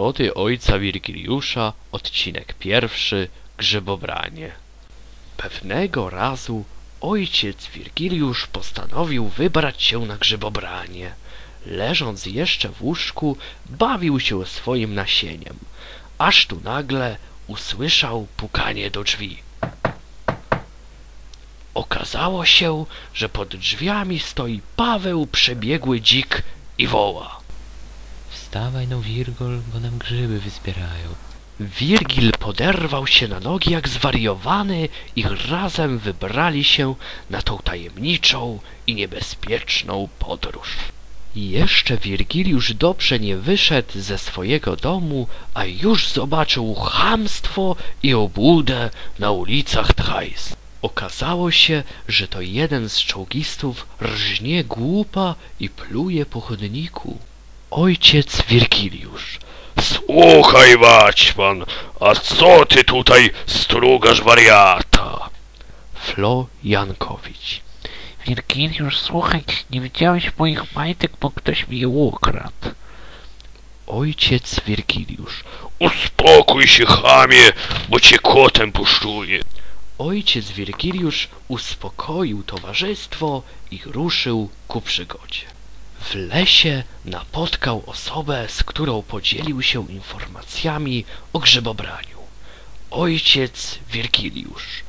Przygody ojca Wirgiliusza, odcinek pierwszy, grzybobranie. Pewnego razu ojciec Wirgiliusz postanowił wybrać się na grzybobranie. Leżąc jeszcze w łóżku, bawił się swoim nasieniem, aż tu nagle usłyszał pukanie do drzwi. Okazało się, że pod drzwiami stoi Paweł przebiegły dzik i woła. Wstawaj no Wirgol, bo nam grzyby wyzbierają. Wirgil poderwał się na nogi jak zwariowany i razem wybrali się na tą tajemniczą i niebezpieczną podróż. Jeszcze Wirgiliusz dobrze nie wyszedł ze swojego domu, a już zobaczył chamstwo i obłudę na ulicach Thais. Okazało się, że to jeden z czołgistów rżnie głupa i pluje po chodniku. Ojciec Wirgiliusz Słuchaj, Waćpan, a co ty tutaj strugasz wariata? Flo Jankowicz. Wirgiliusz, słuchaj, nie widziałeś moich majtek, bo ktoś mi je ukradł. Ojciec Wirgiliusz. Uspokój się, chamie, bo cię kotem puszczuje. Ojciec Wirgiliusz uspokoił towarzystwo i ruszył ku przygodzie. W lesie napotkał osobę, z którą podzielił się informacjami o grzybobraniu. Ojciec Wirgiliusz.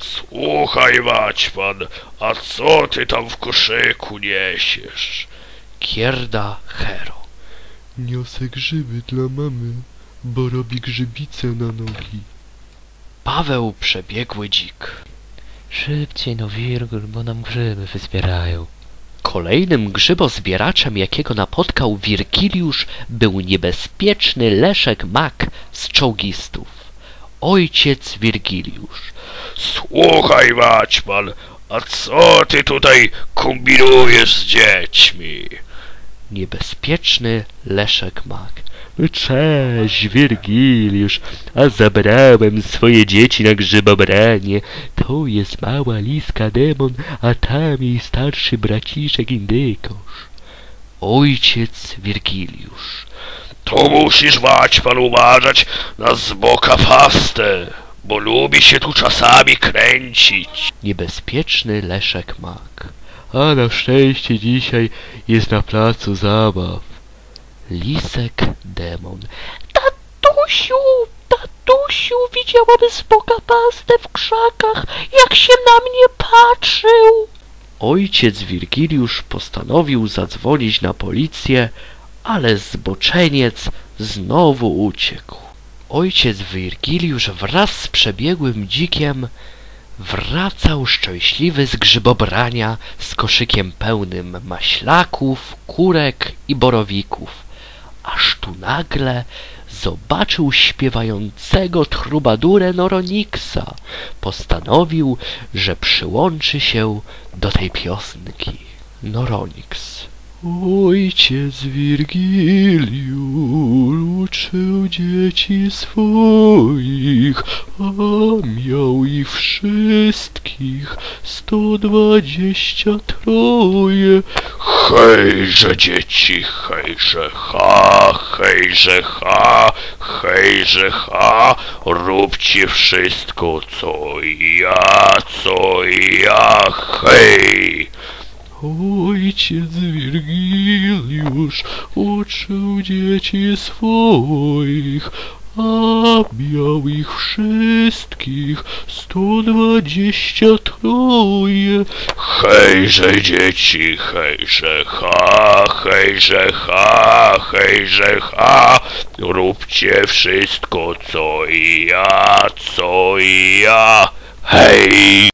Słuchaj, Waćpan, a co ty tam w koszyku niesiesz? Kierda Hero. Niosę grzyby dla mamy, bo robi grzybice na nogi. Paweł przebiegły dzik. Szybciej no Wirgol, bo nam grzyby wyzbierają. Kolejnym grzybozbieraczem, jakiego napotkał Wirgiliusz, był niebezpieczny Leszek Mak z czołgistów. Ojciec Wirgiliusz. Słuchaj, Waćpan, a co ty tutaj kombinujesz z dziećmi? Niebezpieczny Leszek Mak. Cześć, Wirgiliusz, a zabrałem swoje dzieci na grzybobranie. To jest mała liska demon, a tam jej starszy braciszek indykosz. Ojciec Wirgiliusz. To musisz, Waćpan, uważać na zboka pastę, bo lubi się tu czasami kręcić. Niebezpieczny Leszek Mak. A na szczęście dzisiaj jest na placu zabaw. Lisek Demon. Tatusiu, tatusiu, widziałam z boka pastę w krzakach, jak się na mnie patrzył. Ojciec Wirgiliusz postanowił zadzwonić na policję, ale zboczeniec znowu uciekł. Ojciec Wirgiliusz wraz z przebiegłym dzikiem wracał szczęśliwy z grzybobrania z koszykiem pełnym maślaków, kurek i borowików. Aż tu nagle zobaczył śpiewającego trubadurę Noroniksa. Postanowił, że przyłączy się do tej piosenki. Noroniks. Ojciec Wirgiliusz uczył dzieci swoich, a miał ich wszystkich sto dwadzieścia troje. Hejże dzieci, hejże ha, hejże ha, hejże ha, róbcie wszystko co ja, co ja, hej! Ojciec Wirgiliusz uczył dzieci swoich, a miał ich wszystkich sto dwadzieścia troje. Hejże dzieci, hejże ha, hejże ha, hejże ha, róbcie wszystko co ja, co ja, hej!